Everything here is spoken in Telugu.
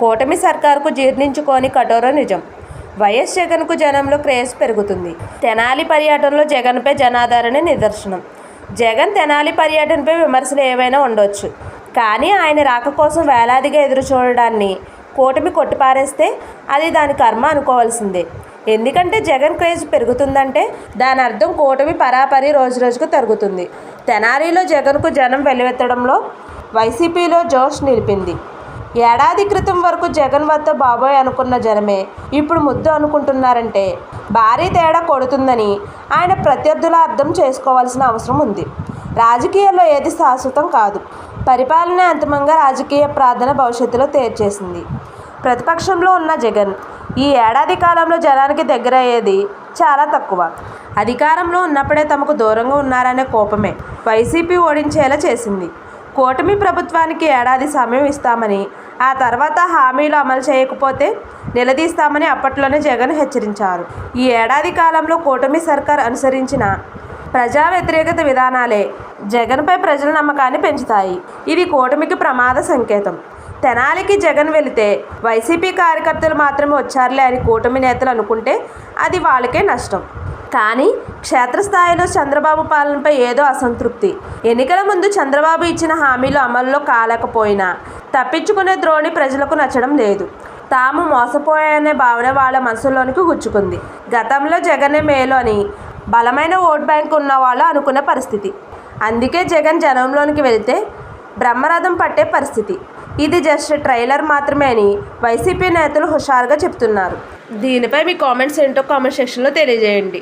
కూటమి సర్కారుకు జీర్ణించుకోని కఠోర నిజం. వైఎస్ జగన్కు జనంలో క్రేజ్ పెరుగుతుంది. తెనాలి పర్యటనలో జగన్పై జనాదరణ నిదర్శనం. జగన్ తెనాలి పర్యటనపై విమర్శలు ఏవైనా ఉండొచ్చు. కానీ ఆయన రాక కోసం వేలాదిగా ఎదురు చూడడాన్ని కూటమి కొట్టిపారేస్తే అది దాని కర్మ అనుకోవాల్సిందే. ఎందుకంటే జగన్ క్రేజ్ పెరుగుతుందంటే దాని అర్థం కూటమి పరాపరి రోజు రోజుకు తరుగుతుంది. తెనాలిలో జగన్కు జనం వెలువెత్తడంలో వైసీపీలో జోష్ నిలిపింది. ఏడాది క్రితం వరకు జగన్ వద్ద బాబోయ్ అనుకున్న జనమే ఇప్పుడు ముద్దు అనుకుంటున్నారంటే భారీ తేడా కొడుతుందని ఆయన ప్రత్యర్థుల అర్థం చేసుకోవాల్సిన అవసరం ఉంది. రాజకీయాల్లో ఏది శాశ్వతం కాదు. పరిపాలన అంతిమంగా రాజకీయ ప్రార్థన భవిష్యత్తులో తేర్చేసింది ప్రతిపక్షంలో ఉన్న జగన్ ఈ ఏడాది కాలంలో జనానికి దగ్గరయ్యేది చాలా తక్కువ. అధికారంలో ఉన్నప్పుడే తమకు దూరంగా ఉన్నారనే కోపమే వైసీపీ ఓడించేలా చేసింది. కూటమి ప్రభుత్వానికి ఏడాది సమయం ఇస్తామని ఆ తర్వాత హామీలు అమలు చేయకపోతే నిలదీస్తామని అప్పట్లోనే జగన్ హెచ్చరించారు. ఈ ఏడాది కాలంలో కూటమి సర్కార్ అనుసరించిన ప్రజా వ్యతిరేకత విధానాలే జగన్పై ప్రజల నమ్మకాన్ని పెంచుతాయి. ఇది కూటమికి ప్రమాద సంకేతం. తెనాలికి జగన్ వెళితే వైసీపీ కార్యకర్తలు మాత్రమే వచ్చారులే అని కూటమి నేతలు అనుకుంటే అది వాళ్ళకే నష్టం. కానీ క్షేత్రస్థాయిలో చంద్రబాబు పాలనపై ఏదో అసంతృప్తి. ఎన్నికల ముందు చంద్రబాబు ఇచ్చిన హామీలు అమల్లో కాలేకపోయినా తప్పించుకునే ద్రోణి ప్రజలకు నచ్చడం లేదు. తాము మోసపోయాయనే భావన వాళ్ళ మనసులోనికి గుచ్చుకుంది. గతంలో జగనే మేలు అని బలమైన ఓట్ బ్యాంక్ ఉన్న వాళ్ళు అనుకున్న పరిస్థితి. అందుకే జగన్ జనంలోనికి వెళితే బ్రహ్మరథం పట్టే పరిస్థితి. ఇది జస్ట్ ట్రైలర్ మాత్రమే అని వైసీపీ నేతలు హుషారుగా చెప్తున్నారు. దీనిపై మీ కామెంట్స్ ఏంటో కామెంట్ సెక్షన్లో తెలియజేయండి.